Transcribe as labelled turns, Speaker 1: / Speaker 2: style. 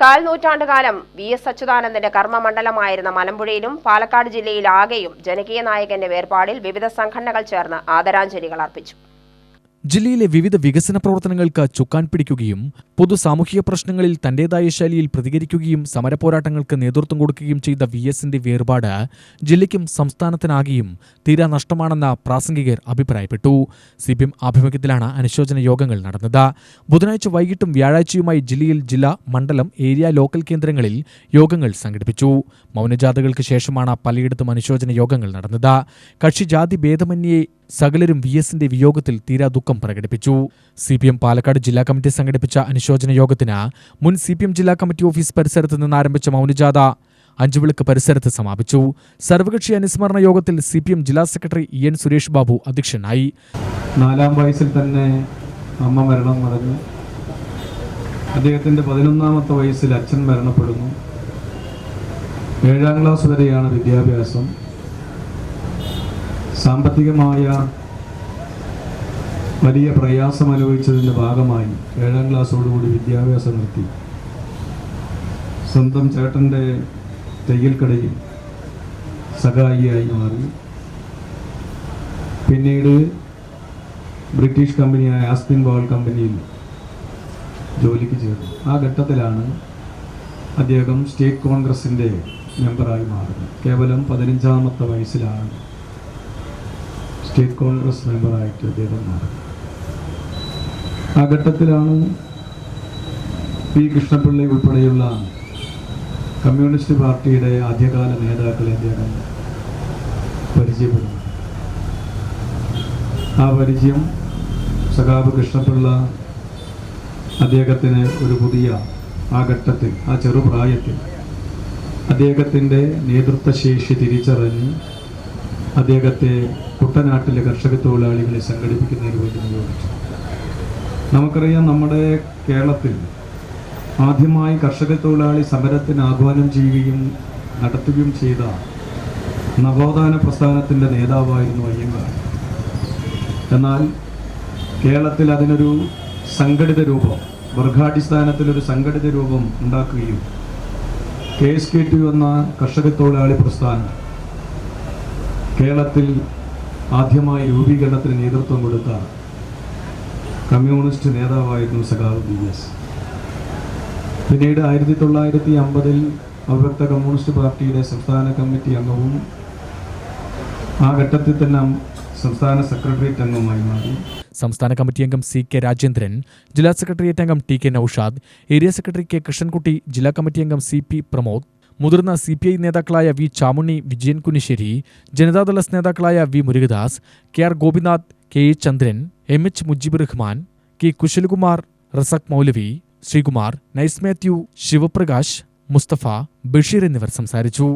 Speaker 1: കാൽ നൂറ്റാണ്ടുകാലം V S അച്യുതാനന്ദന്റെ കർമ്മമണ്ഡലമായിരുന്ന മലമ്പുഴയിലും പാലക്കാട് ജില്ലയിലാകെയും ജനകീയ നായകന്റെ വേർപാടിൽ വിവിധ സംഘടനകൾ ചേർന്ന് ആദരാഞ്ജലികൾ അർപ്പിച്ചു.
Speaker 2: ജില്ലയിലെ വിവിധ വികസന പ്രവർത്തനങ്ങൾക്ക് ചുക്കാൻ പിടിക്കുകയും പൊതു സാമൂഹിക പ്രശ്നങ്ങളിൽ തന്റേതായ ശൈലിയിൽ പ്രതികരിക്കുകയും സമരപോരാട്ടങ്ങൾക്ക് നേതൃത്വം കൊടുക്കുകയും ചെയ്ത വി എസിന്റെ വേർപാട് ജില്ലയ്ക്കും സംസ്ഥാനത്തിനാകെയും തീരാ നഷ്ടമാണെന്ന പ്രാസംഗികർ അഭിപ്രായപ്പെട്ടു. സി പി എം ആഭിമുഖ്യത്തിലാണ് അനുശോചന യോഗങ്ങൾ നടന്നത്. ബുധനാഴ്ച വൈകിട്ടും വ്യാഴാഴ്ചയുമായി ജില്ലയിൽ ജില്ലാ മണ്ഡലം ഏരിയ ലോക്കൽ കേന്ദ്രങ്ങളിൽ യോഗങ്ങൾ സംഘടിപ്പിച്ചു. മൗനജാഥകൾക്ക് ശേഷമാണ് പലയിടത്തും അനുശോചന യോഗങ്ങൾ നടന്നത്. കക്ഷി ജാതി ഭേദമന്യേ സകലരും വി എസിന്റെ വിയോഗത്തിൽ തീരാ ദുഃഖം പ്രകടിപ്പിച്ചു. സി പി എം പാലക്കാട് ജില്ലാ കമ്മിറ്റി സംഘടിപ്പിച്ച അനുശോചന യോഗത്തിന് മുൻ സി പി എം ജില്ലാ കമ്മിറ്റി ഓഫീസ് പരിസരത്ത് നിന്ന് ആരംഭിച്ച മൗനജാഥ അഞ്ചുവിളക്ക് പരിസരത്ത് സമാപിച്ചു. സർവകക്ഷി അനുസ്മരണ യോഗത്തിൽ സി പി എം ജില്ലാ secretary E N Suresh Babu അധ്യക്ഷനായി.
Speaker 3: നാലാം വയസ്സിൽ തന്നെ അമ്മ മരണം നടന്നു അദ്ദേഹത്തിന്റെ പതിനൊന്നാമത്തെ വയസ്സിൽ അച്ഛൻ മരണപ്പെടുന്നു. ഏഴാം ക്ലാസ് വരെയാണ് വിദ്യാഭ്യാസം. സാമ്പത്തികമായ വലിയ പ്രയാസം അനുഭവിച്ചതിന്റെ ഭാഗമായി ഏഴാം ക്ലാസ്സോടുകൂടി വിദ്യാഭ്യാസം നിർത്തി. സ്വന്തം ചേട്ടന്റെ തയ്യൽക്കടയിൽ സഹായിയായി മാറി. പിന്നീട് ബ്രിട്ടീഷ് കമ്പനിയായ ആസ്പിൻ ബോൾ കമ്പനിയിൽ ജോലിക്ക് ചേർന്നു. ആ ഘട്ടത്തിലാണ് അദ്ദേഹം സ്റ്റേറ്റ് കോൺഗ്രസിന്റെ മെമ്പറായി മാറുന്നത്. കേവലം പതിനഞ്ചാമത്തെ വയസ്സിലാണ് സ്റ്റേറ്റ് കോൺഗ്രസ് മെമ്പറായിട്ട് അദ്ദേഹം മാറുന്നത്. ആ ഘട്ടത്തിലാണ് പി കൃഷ്ണപിള്ളി ഉൾപ്പെടെയുള്ള കമ്മ്യൂണിസ്റ്റ് പാർട്ടിയുടെ ആദ്യകാല നേതാക്കളെ അദ്ദേഹം പരിചയപ്പെടുന്നത്? ആ പരിചയം സഖാബ് കൃഷ്ണപിള്ള അദ്ദേഹത്തിന് ഒരു പുതിയ ആ ഘട്ടത്തിൽ ആ ചെറുപ്രായത്തിൽ അദ്ദേഹത്തിന്റെ നേതൃത്വശേഷി തിരിച്ചറിഞ്ഞ് അദ്ദേഹത്തെ കുട്ടനാട്ടിലെ കർഷക തൊഴിലാളികളെ സംഘടിപ്പിക്കുന്നതിന് വേണ്ടി നിയോഗിച്ചു. നമുക്കറിയാം നമ്മുടെ കേരളത്തിൽ ആദ്യമായി കർഷക തൊഴിലാളി സമരത്തിന് ആഹ്വാനം ചെയ്യുകയും നടത്തുകയും ചെയ്ത നവോത്ഥാന പ്രസ്ഥാനത്തിന്റെ നേതാവായിരുന്നു അയ്യങ്കാർ. എന്നാൽ കേരളത്തിൽ അതിനൊരു സംഘടിത രൂപം വർഗാടിസ്ഥാനത്തിലൊരു സംഘടിത രൂപം ഉണ്ടാക്കുകയും കെ എസ് കെ ടി എന്ന കർഷക തൊഴിലാളി പ്രസ്ഥാനം കേരളത്തിൽ ആദ്യമായി രൂപീകരണത്തിന് നേതൃത്വം കൊടുത്ത കമ്മ്യൂണിസ്റ്റ് നേതാവായിരുന്നു സഖാവ് ബി എസ്. പിന്നീട് ആയിരത്തി തൊള്ളായിരത്തി അമ്പതിൽ അവിഭക്ത കമ്മ്യൂണിസ്റ്റ് പാർട്ടിയുടെ സംസ്ഥാന കമ്മിറ്റി അംഗവും ആ ഘട്ടത്തിൽ തന്നെ സംസ്ഥാന സെക്രട്ടേറിയറ്റ് അംഗവുമായി മാറി.
Speaker 2: സംസ്ഥാന കമ്മിറ്റി അംഗം സി കെ രാജേന്ദ്രൻ ജില്ലാ സെക്രട്ടേറിയറ്റ് അംഗം T K Noushad area secretary K Krishnankutty ജില്ലാ കമ്മിറ്റി അംഗം സി പി പ്രമോദ് മുതിർന്ന സി പി ഐ നേതാക്കളായ വി ചാമുണ്ണി വിജയൻ കുനിശ്ശേരി ജനതാദളസ് നേതാക്കളായ V Murukadas K R Gopinath K A Chandran M H Mujeeb Rahman K Kushalkumar Razak Maulavi Sreekumar Nice Mathew Sivaprakash Musthafa Basheer എന്നിവർ സംസാരിച്ചു.